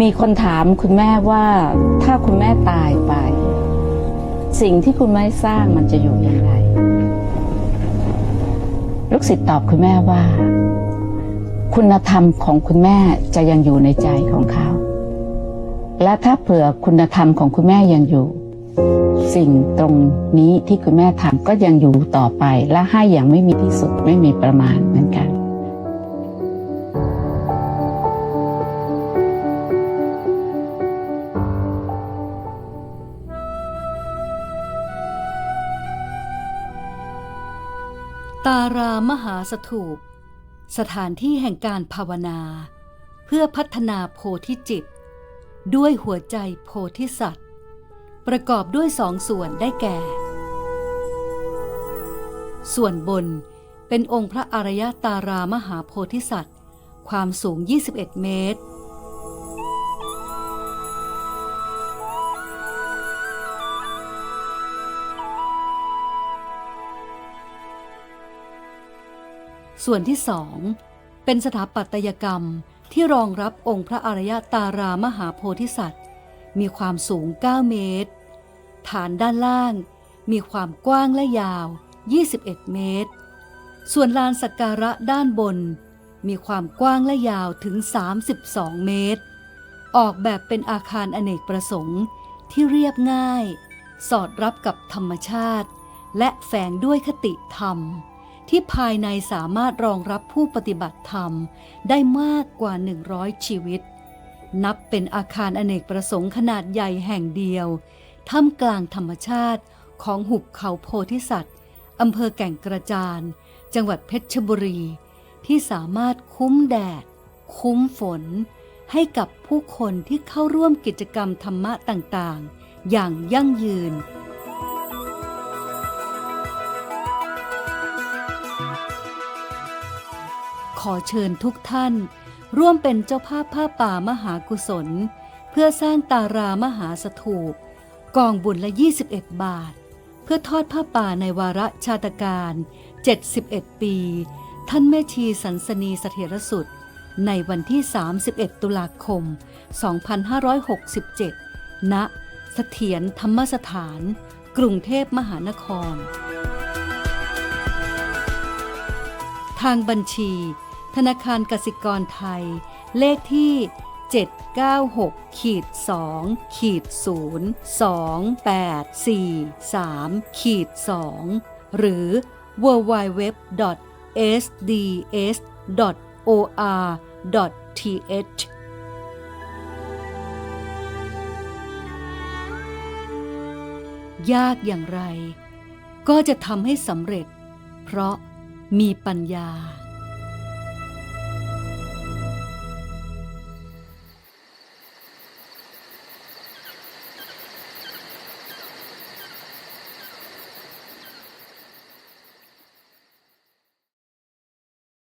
มีคนถามคุณแม่ว่าถ้าคุณแม่ตายไป สิ่งที่คุณแม่สร้างมันจะอยู่อย่างไร ลูกศิษย์ตอบคุณแม่ว่า คุณธรรมของคุณแม่จะยังอยู่ในใจของเขา และถ้าเผื่อคุณธรรมของคุณแม่ยังอยู่ สิ่งตรงนี้ที่คุณแม่ทำก็ยังอยู่ต่อไปและให้อย่างไม่มีที่สุดไม่มีประมาณเหมือนกัน ตารามหาสถูป สถานที่แห่งการภาวนา เพื่อพัฒนาโพธิจิต ด้วยหัวใจโพธิสัตว์ ประกอบด้วยสองส่วนได้แก่ ส่วนบนเป็นองค์พระอารยตารามหาโพธิสัตว์ ความสูง 21 เมตร ส่วนที่สองเป็นสถาปัตยกรรมที่รองรับองค์พระอารยตารามหาโพธิสัตว์ มีความสูง 9 เมตร ฐานด้านล่างมีความกว้างและยาว 21 เมตร ส่วนลานสักการะด้านบน มีความกว้างและยาวถึง 32 เมตร ออกแบบเป็นอาคารอเนกประสงค์ที่เรียบง่าย สอดรับกับธรรมชาติ และแฝงด้วยคติธรรม ที่ภายในสามารถรองรับผู้ปฏิบัติธรรมได้มากกว่า 100 ชีวิต นับเป็นอาคารอเนกประสงค์ขนาดใหญ่แห่งเดียว ท่ามกลางธรรมชาติของหุบเขาโพธิสัตว์อำเภอแก่งกระจาน จังหวัดเพชรบุรี ที่สามารถคุ้มแดด คุ้มฝน ให้กับผู้คนที่เข้าร่วมกิจกรรมธรรมะต่างๆ อย่างยั่งยืน อเชิญทุกท่าน ร่วมเป็นเจ้าภาพผ้าป่ามหากุศล เพื่อสร้างตารามหาสถูปกองบุญละ 21 บาท เพื่อทอดผ้าป่าในวาระชาตการ 71 ปี ท่านแม่ชีสันสนีเสถียรสุด ในวันที่ 31 ตุลาคม 2567 ณเสถียรธรรมสถาน กรุงเทพมหานคร ทางบัญชี ธนาคารกสิกรไทย เลขที่ 796ขีด2ขีด0 2 8 4 3ขีด2หรือ www.sds.or.th ยากอย่างไร ก็จะทำให้สำเร็จ เพราะมีปัญญา